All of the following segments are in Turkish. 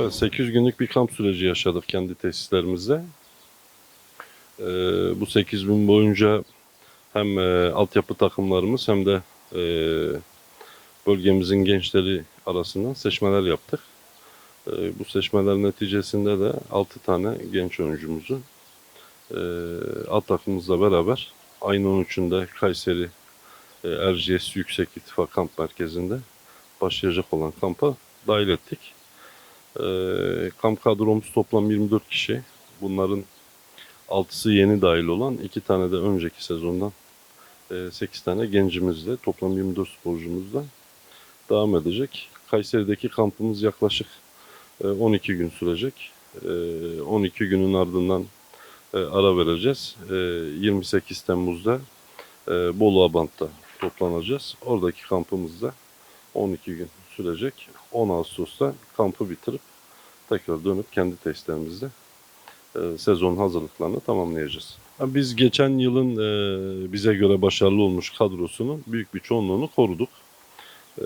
Evet, 8 günlük bir kamp süreci yaşadık kendi tesislerimizde. Ee, bu 8 gün boyunca hem e, altyapı takımlarımız hem de e, bölgemizin gençleri arasından seçmeler yaptık. E, bu seçmeler neticesinde de 6 tane genç oyuncumuzu e, alt takımımızla beraber ayın 13'ünde Kayseri e, Erciyes Yüksek İttifak Kamp Merkezi'nde başlayacak olan kampa dahil ettik. Ee, kamp kadromuz toplam 24 kişi. Bunların 6'sı yeni dahil olan, 2 tane de önceki sezondan 8 tane gencimizle toplam 24 sporcumuzla devam edecek. Kayseri'deki kampımız yaklaşık e, 12 gün sürecek. E, 12 günün ardından e, ara vereceğiz. E, 28 Temmuz'da e, Bolu Abant'ta toplanacağız. Oradaki kampımızda 12 gün sürecek. 10 Ağustos'ta kampı bitirip tekrar dönüp kendi testlerimizde e, sezon hazırlıklarını tamamlayacağız. Biz geçen yılın e, bize göre başarılı olmuş kadrosunun büyük bir çoğunluğunu koruduk. E,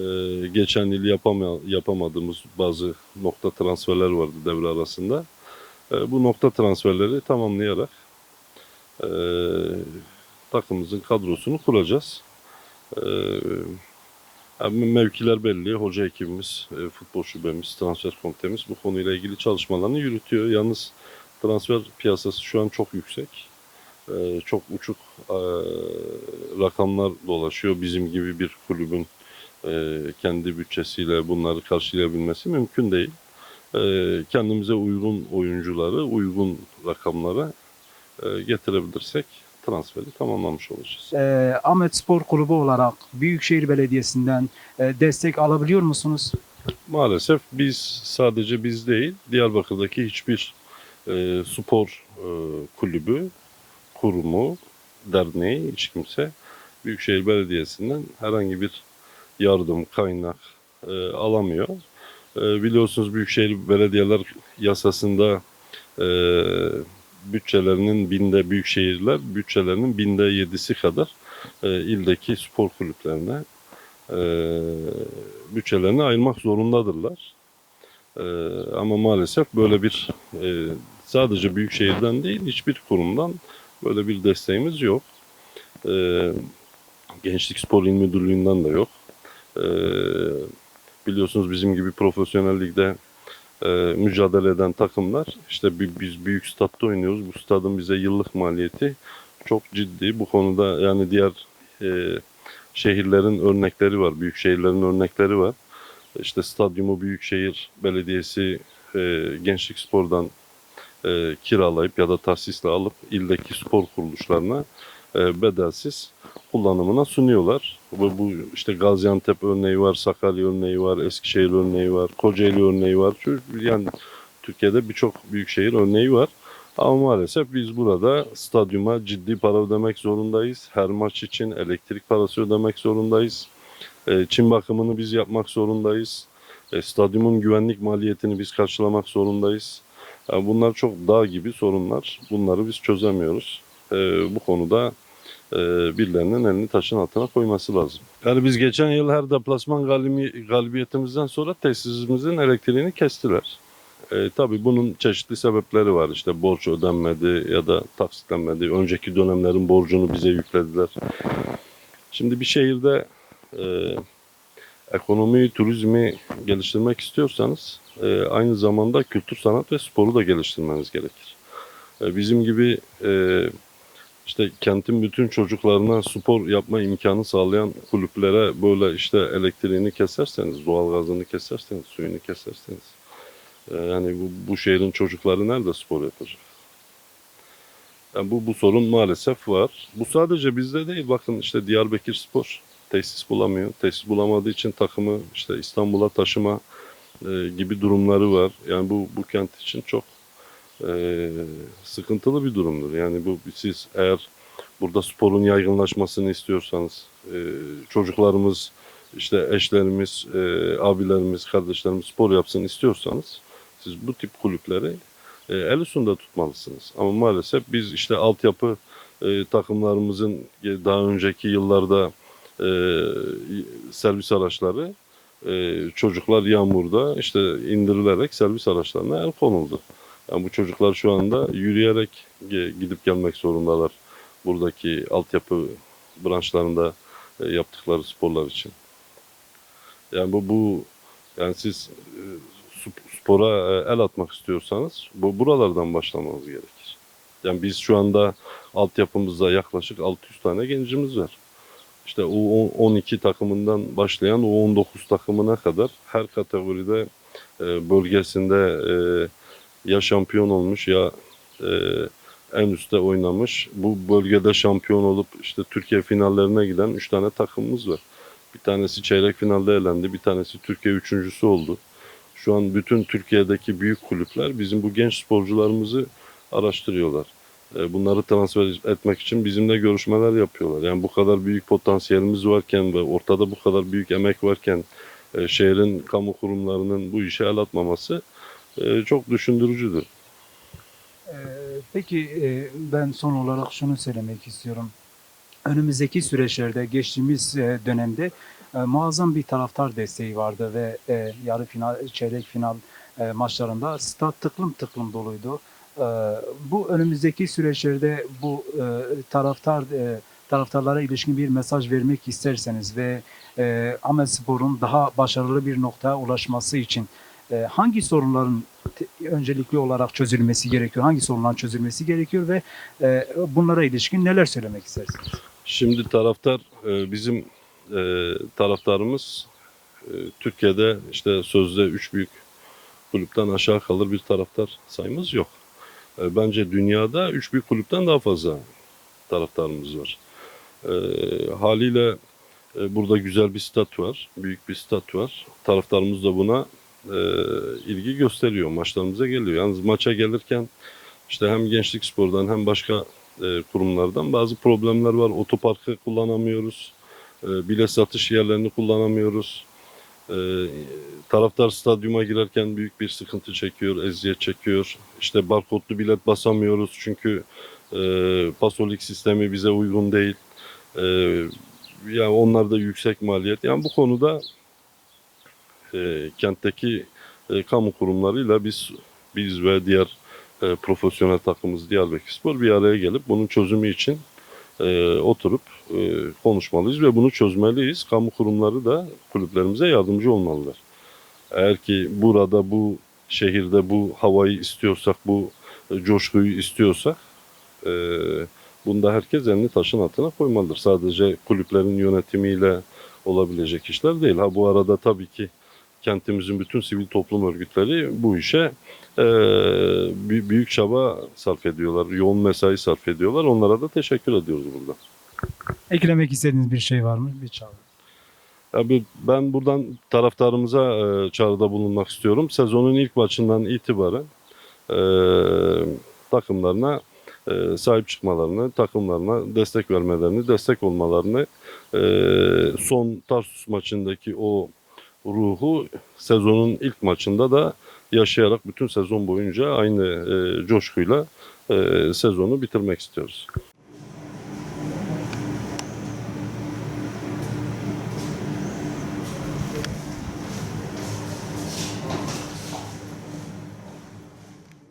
geçen yıl yapama, yapamadığımız bazı nokta transferler vardı devre arasında. E, bu nokta transferleri tamamlayarak e, takımımızın kadrosunu kuracağız. E, yani mevkiler belli. Hoca ekibimiz, e, futbol şubemiz, transfer komitemiz bu konuyla ilgili çalışmalarını yürütüyor. Yalnız transfer piyasası şu an çok yüksek. E, Çok uçuk e, rakamlar dolaşıyor. Bizim gibi bir kulübün kendi bütçesiyle bunları karşılayabilmesi mümkün değil. Kendimize uygun oyuncuları, uygun rakamlara getirebilirsek transferi tamamlamış olacağız. Ee, Ahmet Spor Kulübü olarak Büyükşehir Belediyesi'nden e, destek alabiliyor musunuz? Maalesef biz sadece biz değil, Diyarbakır'daki hiçbir e, spor e, kulübü, kurumu, derneği, hiç kimse Büyükşehir Belediyesi'nden herhangi bir yardım, kaynak e, alamıyor. E, biliyorsunuz Büyükşehir Belediyeler yasasında e, bütçelerinin binde büyük şehirler bütçelerinin binde yedisi kadar e, ildeki spor kulüplerine e, bütçelerini ayırmak zorundadırlar. E, ama maalesef böyle bir e, sadece büyük şehirden değil hiçbir kurumdan böyle bir desteğimiz yok. E, Gençlik Spor İl Müdürlüğü'nden de yok. E, biliyorsunuz bizim gibi profesyonel ligde e, mücadele eden takımlar işte bi- biz büyük statta oynuyoruz. Bu stadın bize yıllık maliyeti çok ciddi. Bu konuda yani diğer e, şehirlerin örnekleri var. Büyük şehirlerin örnekleri var. İşte stadyumu Büyükşehir Belediyesi e, Gençlik Spor'dan e, kiralayıp ya da tahsisle alıp ildeki spor kuruluşlarına bedelsiz kullanımına sunuyorlar. Bu, bu işte Gaziantep örneği var, Sakarya örneği var, Eskişehir örneği var, Kocaeli örneği var. Yani Türkiye'de birçok büyük şehir örneği var. Ama maalesef biz burada stadyuma ciddi para ödemek zorundayız. Her maç için elektrik parası ödemek zorundayız. E, çim bakımını biz yapmak zorundayız. E, stadyumun güvenlik maliyetini biz karşılamak zorundayız. Yani bunlar çok dağ gibi sorunlar. Bunları biz çözemiyoruz. E, bu konuda e, birilerinin elini taşın altına koyması lazım. Yani biz geçen yıl her deplasman galibi- galibiyetimizden sonra tesisimizin elektriğini kestiler. E, tabii bunun çeşitli sebepleri var. İşte borç ödenmedi ya da taksitlenmedi. Önceki dönemlerin borcunu bize yüklediler. Şimdi bir şehirde e, ekonomiyi, turizmi geliştirmek istiyorsanız e, aynı zamanda kültür, sanat ve sporu da geliştirmeniz gerekir. E, bizim gibi e, işte kentin bütün çocuklarına spor yapma imkanı sağlayan kulüplere böyle işte elektriğini keserseniz, doğalgazını keserseniz, suyunu keserseniz e, yani bu, bu şehrin çocukları nerede spor yapacak? Yani bu, bu sorun maalesef var. Bu sadece bizde değil. Bakın işte Diyarbakır Spor tesis bulamıyor. Tesis bulamadığı için takımı işte İstanbul'a taşıma e, gibi durumları var. Yani bu, bu kent için çok e, sıkıntılı bir durumdur. Yani bu siz eğer burada sporun yaygınlaşmasını istiyorsanız e, çocuklarımız işte eşlerimiz, e, abilerimiz, kardeşlerimiz spor yapsın istiyorsanız siz bu tip kulüpleri e, el üstünde tutmalısınız. Ama maalesef biz işte altyapı e, takımlarımızın daha önceki yıllarda servis araçları çocuklar yağmurda işte indirilerek servis araçlarına el konuldu. Yani bu çocuklar şu anda yürüyerek gidip gelmek zorundalar buradaki altyapı branşlarında e, yaptıkları sporlar için. Yani bu bu yani siz e, sp- spora e, el atmak istiyorsanız bu buralardan başlamanız gerekir. Yani biz şu anda altyapımızda yaklaşık 600 tane gencimiz var. İşte o 12 takımından başlayan o 19 takımına kadar her kategoride bölgesinde ya şampiyon olmuş ya e, en üstte oynamış. Bu bölgede şampiyon olup işte Türkiye finallerine giden 3 tane takımımız var. Bir tanesi çeyrek finalde elendi, bir tanesi Türkiye üçüncüsü oldu. Şu an bütün Türkiye'deki büyük kulüpler bizim bu genç sporcularımızı araştırıyorlar. E, Bunları transfer etmek için bizimle görüşmeler yapıyorlar. Yani bu kadar büyük potansiyelimiz varken ve ortada bu kadar büyük emek varken e, şehrin kamu kurumlarının bu işe el atmaması e, çok düşündürücüdür. Ee, Peki e, ben son olarak şunu söylemek istiyorum. Önümüzdeki süreçlerde geçtiğimiz e, dönemde e, muazzam bir taraftar desteği vardı ve yarı final, çeyrek final maçlarında stat tıklım tıklım doluydu. Bu önümüzdeki süreçlerde bu taraftar taraftarlara ilişkin bir mesaj vermek isterseniz ve e, Spor'un daha başarılı bir noktaya ulaşması için e, hangi sorunların öncelikli olarak çözülmesi gerekiyor? Hangi sorunların çözülmesi gerekiyor ve e, bunlara ilişkin neler söylemek istersiniz? Şimdi taraftar e, bizim e, taraftarımız Türkiye'de işte sözde üç büyük kulüpten aşağı kalır bir taraftar sayımız yok. Bence dünyada üç büyük kulüpten daha fazla taraftarımız var. Haliyle burada güzel bir stat var, büyük bir stat var. Taraftarımız da buna e, ilgi gösteriyor, maçlarımıza geliyor. Yalnız maça gelirken işte hem Gençlik Spor'dan hem başka e, kurumlardan bazı problemler var. Otoparkı kullanamıyoruz. E, bilet satış yerlerini kullanamıyoruz. E, taraftar stadyuma girerken büyük bir sıkıntı çekiyor, eziyet çekiyor. İşte barkodlu bilet basamıyoruz çünkü e, pasolik sistemi bize uygun değil. E, yani onlar da yüksek maliyet. Yani bu konuda e, kentteki e, kamu kurumlarıyla biz biz ve diğer e, profesyonel takımımız Diyarbakır Spor bir araya gelip bunun çözümü için e, oturup e, konuşmalıyız ve bunu çözmeliyiz. Kamu kurumları da kulüplerimize yardımcı olmalılar. Eğer ki burada bu şehirde bu havayı istiyorsak, bu e, coşkuyu istiyorsak e, bunda herkes elini taşın altına koymalıdır. Sadece kulüplerin yönetimiyle olabilecek işler değil. Ha bu arada tabii ki kentimizin bütün sivil toplum örgütleri bu işe e, bü- büyük çaba sarf ediyorlar, yoğun mesai sarf ediyorlar. Onlara da teşekkür ediyoruz burada. Eklemek istediğiniz bir şey var mı? Bir çağrı. Abi ben buradan taraftarımıza e, çağrıda bulunmak istiyorum. Sezonun ilk maçından itibaren e, takımlarına e, sahip çıkmalarını, takımlarına destek vermelerini, destek olmalarını, e, son Tarsus maçındaki o ruhu sezonun ilk maçında da yaşayarak bütün sezon boyunca aynı e, coşkuyla e, sezonu bitirmek istiyoruz.